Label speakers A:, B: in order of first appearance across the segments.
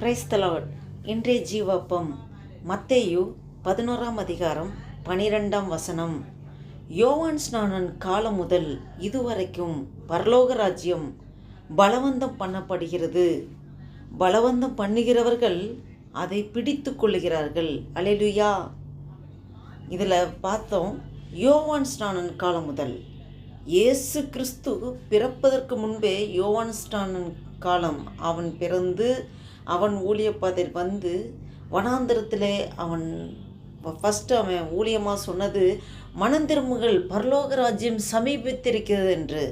A: கிரைஸ்தலவட் இன்றைய ஜீவப்பம் மத்தேயு பதினோராம் அதிகாரம் பனிரெண்டாம் வசனம். யோவான் ஸ்நானன் காலம் முதல் இதுவரைக்கும் பரலோக ராஜ்யம் பலவந்தம் பண்ணப்படுகிறது. பலவந்தம் பண்ணுகிறவர்கள் அதை பிடித்து கொள்ளுகிறார்கள். அலைலுயா இதில் பார்த்தோம் யோவான் ஸ்நானன் காலம் முதல். இயேசு கிறிஸ்து பிறப்பதற்கு முன்பே யோவான் ஸ்நானன் காலம் அவன் பிறந்து அவன் ஊழியப்பாதையில் வந்து வனாந்திரத்தில் அவன் ஃபஸ்ட்டு அவன் ஊழியமாக சொன்னது மனந்திரும்புகள் பரலோக ராஜ்யம் சமீபித்திருக்கிறது என்று.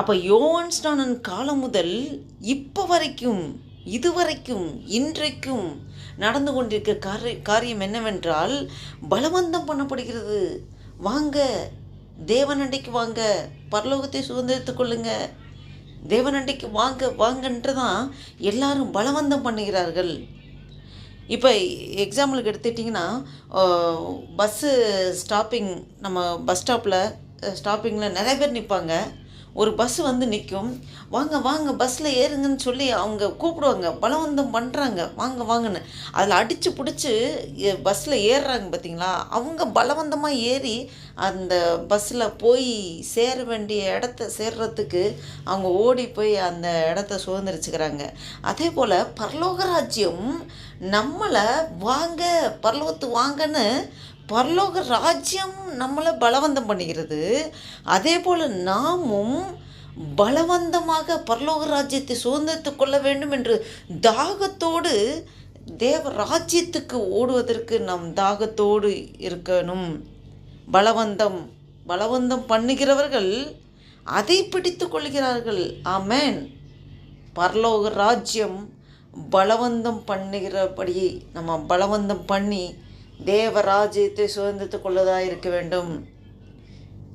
A: அப்போ யோவான் ஸ்டானன் காலம் முதல் இப்போ வரைக்கும் இதுவரைக்கும் இன்றைக்கும் நடந்து கொண்டிருக்க காரிய காரியம் என்னவென்றால் பலவந்தம் பண்ணப்படுகிறது. வாங்க தேவனண்டைக்கு வாங்க பரலோகத்தை சுதந்திரத்துக் கொள்ளுங்கள் தேவனண்டைக்கு வாங்க வாங்கன்ட்டு தான் எல்லாரும் பலவந்தம் பண்ணுகிறார்கள். இப்போ எக்ஸாம்பிளுக்கு எடுத்துட்டிங்கன்னா பஸ்ஸு ஸ்டாப்பிங் நம்ம பஸ் ஸ்டாப்பில் ஸ்டாப்பிங்கில் நிறைய பேர் நிற்பாங்க ஒரு பஸ் வந்து நிற்கும் வாங்க வாங்க பஸ்ஸில் ஏறுங்கன்னு சொல்லி அவங்க கூப்பிடுவாங்க. பலவந்தம் பண்ணுறாங்க வாங்க வாங்கன்னு. அதில் அடித்து பிடிச்சி பஸ்ஸில் ஏறுறாங்க பார்த்தீங்களா அவங்க பலவந்தமாக ஏறி அந்த பஸ்ஸில் போய் சேர வேண்டிய இடத்த சேர்றதுக்கு அவங்க ஓடி போய் அந்த இடத்த சுதந்திரிச்சுக்கிறாங்க. அதே போல் பரலோகராஜ்யம் நம்மளை வாங்க பரலோகத்து வாங்கன்னு பரலோக ராஜ்யம் நம்மளை பலவந்தம் பண்ணுகிறது அதே போல் நாமும் பலவந்தமாக பரலோக ராஜ்யத்தை சுதந்திரத்து கொள்ள வேண்டும் என்று தாகத்தோடு தேவ ராஜ்யத்துக்கு ஓடுவதற்கு நம் தாகத்தோடு இருக்கணும். பலவந்தம் பலவந்தம் பண்ணுகிறவர்கள் அதை பிடித்து கொள்கிறார்கள். ஆமேன். பரலோக ராஜ்யம் பலவந்தம் பண்ணுகிறபடி நம்ம பலவந்தம் பண்ணி தேவ ராஜ்யத்தை சுதந்திரத்து கொள்ளதாக இருக்க வேண்டும்.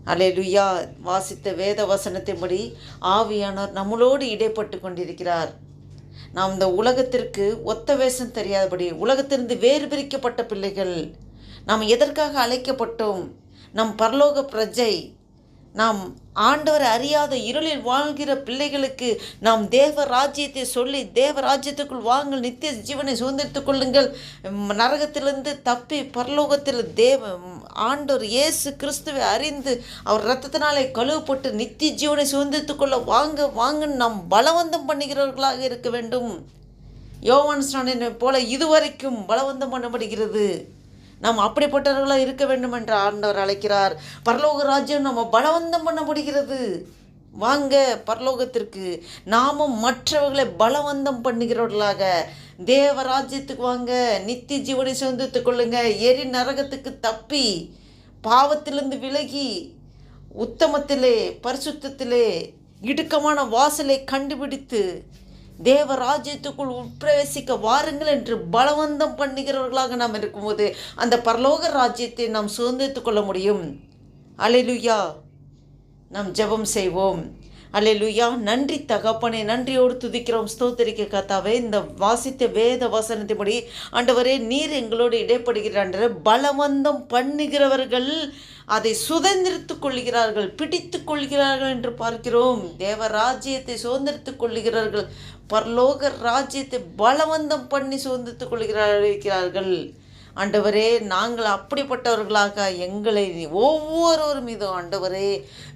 A: அலைலுயா வாசித்த வேத வசனத்தின்படி ஆவியானவர் நம்மளோடு இடைப்பட்டு கொண்டிருக்கிறார். நாம் இந்த உலகத்திற்கு ஒத்த வேஷம் தெரியாதபடி உலகத்திலிருந்து வேறு பிரிக்கப்பட்ட பிள்ளைகள் நாம் எதற்காக அழைக்கப்பட்டோம்? நம் பரலோக பிரஜை நாம் ஆண்டவர் அறியாத இருளில் வாழ்கிற பிள்ளைகளுக்கு நாம் தேவ ராஜ்யத்தை சொல்லி தேவ ராஜ்யத்துக்குள் வாங்கள் நித்திய ஜீவனை சுதந்திரித்துக் கொள்ளுங்கள். நரகத்திலிருந்து தப்பி பரலோகத்தில் தேவ ஆண்டவர் இயேசு கிறிஸ்துவை அறிந்து அவர் ரத்தத்தினாலே கழுவப்பட்டு நித்திய ஜீவனை சுதந்திரித்துக் கொள்ள வாங்க வாங்கன்னு நாம் பலவந்தம் பண்ணுகிறவர்களாக இருக்க வேண்டும். யோவான் ஸ்நானனை போல இதுவரைக்கும் பலவந்தம் பண்ணப்படுகிறது. நாம் அப்படிப்பட்டவர்களாக இருக்க வேண்டும் என்று ஆண்டவர் அழைக்கிறார். பரலோக ராஜ்யம் நம்ம பலவந்தம் பண்ண முடிகிறது. வாங்க பரலோகத்திற்கு. நாமும் மற்றவர்களை பலவந்தம் பண்ணுகிறவர்களாக. தேவ ராஜ்யத்துக்கு வாங்க நித்திய ஜீவனை சுதந்திரத்து கொள்ளுங்க. எரி நரகத்துக்கு தப்பி பாவத்திலிருந்து விலகி உத்தமத்திலே பரிசுத்தத்திலே இடுக்கமான வாசலை கண்டுபிடித்து தேவ ராஜ்யத்துக்குள் உட்பிரவேசிக்க வாருங்கள் என்று பலவந்தம் பண்ணுகிறவர்களாக நாம் இருக்கும்போது அந்த பரலோக ராஜ்யத்தை நாம் சுதந்திரித்து கொள்ள முடியும். அலைலுயா நாம் ஜெபம் செய்வோம். அலைலுயா நன்றி தகப்பனே நன்றியோடு துதிக்கிறோம். ஸ்தோத்தரிக்க கத்தாவே இந்த வாசித்த வேத வசனத்தின்படி ஆண்டவரே நீர் எங்களோடு இடைப்படுகிற ஆண்டவர் பலவந்தம் பண்ணுகிறவர்கள் அதை சுதந்திரித்துக் கொள்கிறார்கள் பிடித்து கொள்கிறார்கள் என்று பார்க்கிறோம். தேவ ராஜ்யத்தை சுதந்திரித்துக் கொள்கிறார்கள் பரலோக ராஜ்யத்தை பலவந்தம் பண்ணி சுதந்திரித்துக் கொள்கிறார்கள். ஆண்டவரே நாங்கள் அப்படிப்பட்டவர்களாக எங்களை ஒவ்வொருவர் மீதும் ஆண்டவரே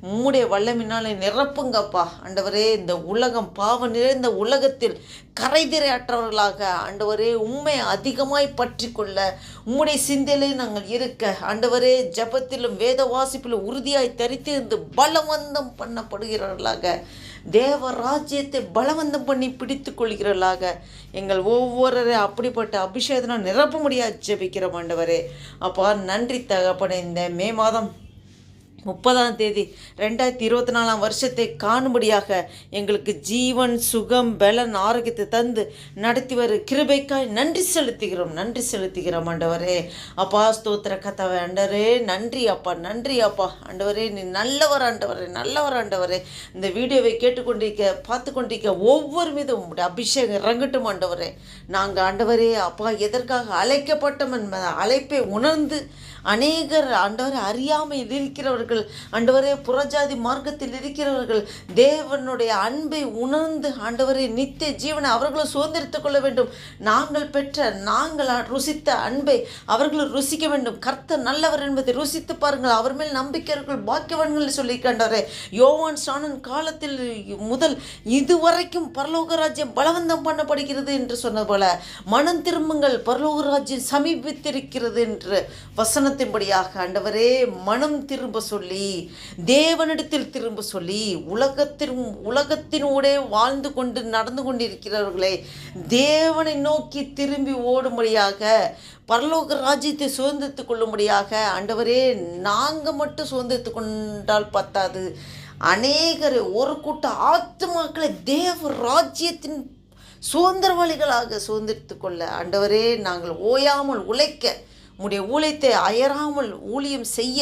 A: உம்முடைய வல்லமினாலே நிரப்புங்கப்பா. ஆண்டவரே இந்த உலகம் பாவம் நிறைந்த உலகத்தில் கரைதிரையற்றவர்களாக ஆண்டவரே உண்மை அதிகமாய் பற்றி கொள்ள உம்முடைய சிந்தையிலே நாங்கள் இருக்க ஆண்டவரே ஜபத்திலும் வேத வாசிப்பிலும் உறுதியாய் தரித்து இருந்து பலவந்தம் பண்ணப்படுகிறவர்களாக தேவ ராஜ்யத்தை பலவந்தம் பண்ணி பிடித்து கொள்கிறவர்களாக எங்கள் ஒவ்வொருவரை அப்படிப்பட்ட அபிஷேகத்தினால் நிரப்ப முடியாது ஜெபிக்கிறோம் ஆண்டவரே. அப்பா நன்றி தகப்பன இந்த மே மாதம் முப்பதாம் தேதி ரெண்டாயிரத்தி இருபத்தி நாலாம் வருஷத்தை காணும்படியாக எங்களுக்கு ஜீவன் சுகம் பலன் ஆரோக்கியத்தை தந்து நடத்தி வரு கிருபைக்காய் நன்றி செலுத்துகிறோம் நன்றி செலுத்துகிறோம் ஆண்டவரே. அப்பா ஸ்தோத்திர கதவை ஆண்டவரே நன்றி அப்பா நன்றி அப்பா. ஆண்டவரே நீ நல்லவர் ஆண்டவரே நல்லவர் ஆண்டவரே. இந்த வீடியோவை கேட்டுக்கொண்டிருக்க பார்த்து கொண்டிருக்க ஒவ்வொரு மீதும் உங்களுடைய அபிஷேகம் இறங்கட்டும் ஆண்டவரே. நாங்கள் ஆண்டவரே அப்பா எதற்காக அழைக்கப்பட்டோம் என்பதை அழைப்பை உணர்ந்து அநேகர் ஆண்டவர் அறியாமல் இருக்கிறவர்கள் இருக்கிறவர்கள் ஆண்டவரே புறஜாதி மார்க்கத்தில் இருக்கிறவர்கள் தேவனுடைய அன்பை உணர்ந்து ஆண்டவரே நித்திய ஜீவனை அவர்களும் சுதந்திரித்துக் கொள்ள வேண்டும். நாங்கள் பெற்ற நாங்கள் ருசித்த அன்பை அவர்களும் ருசிக்க வேண்டும். கர்த்தர் நல்லவர் என்பதை ருசித்து பாருங்கள். அவர் மேல் நம்பிக்கையர்கள் பாக்கியவான்கள் சொல்லி கண்டாரே. யோவான் சாணன் காலத்தில் முதல் இதுவரைக்கும் பரலோக ராஜ்யம் பலவந்தம் பண்ணப்படுகிறது என்று சொன்னது போல மனம் திரும்புங்கள் பரலோக ராஜ்யம் சமீபித்திருக்கிறது என்று வசனத்தின்படியாக ஆண்டவரே மனம் திரும்ப சொல்லி தேவனிடத்தில் திரும்ப சொல்லி உலகத்தின் உலகத்தினூடே வாழ்ந்து கொண்டு நடந்து கொண்டிருக்கிறவர்களே தேவனை நோக்கி திரும்பி ஓடும்படியாக பரலோக ராஜ்யத்தை சுதந்திரத்து கொள்ளும்படியாக ஆண்டவரே நாங்கள் மட்டும் சுதந்திரத்து கொண்டால் பத்தாது. அநேகர் ஒரு கூட்ட ஆத்மாக்களை தேவ ராஜ்யத்தின் சுதந்திரவாளிகளாக சுதந்திரித்து கொள்ள ஆண்டவரே நாங்கள் ஓயாமல் உழைக்க உடைய ஊழியத்தை அயராமல் ஊழியம் செய்ய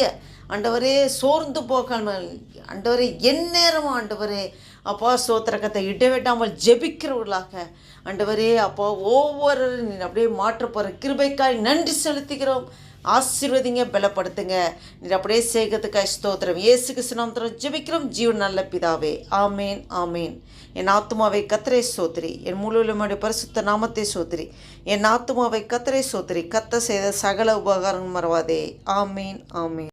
A: ஆண்டவரே சோர்ந்து போகாமல் ஆண்டவரே எந்நேரமும் ஆண்டவரே அப்பா சோத்திரக்கத்தை இடைவிட்டாமல் ஜெபிக்கிறவர்களாக ஆண்டவரே அப்பா ஒவ்வொரு அப்படியே மாற்றப்போகிற கிருபைக்காய் நன்றி செலுத்துகிறோம். ஆசீர்வதிங்க பலப்படுத்துங்க. நீர் அப்படியே சேகத்துக்காய் ஸ்தோத்திரம். இயேசு கிருஷ்ணாமத்திரம் ஜெபிக்கிறோம். ஜீவன் நல்ல பிதாவே. ஆமேன் ஆமேன். என் ஆத்துமாவை கத்தரை சோத்திரி என் முழுவலுடைய பரிசுத்த நாமத்தை சோத்திரி என் ஆத்துமாவை கத்தரை சோத்திரி கத்த செய்த சகல உபகாரம் மறவாதே. ஆமேன் ஆமேன்.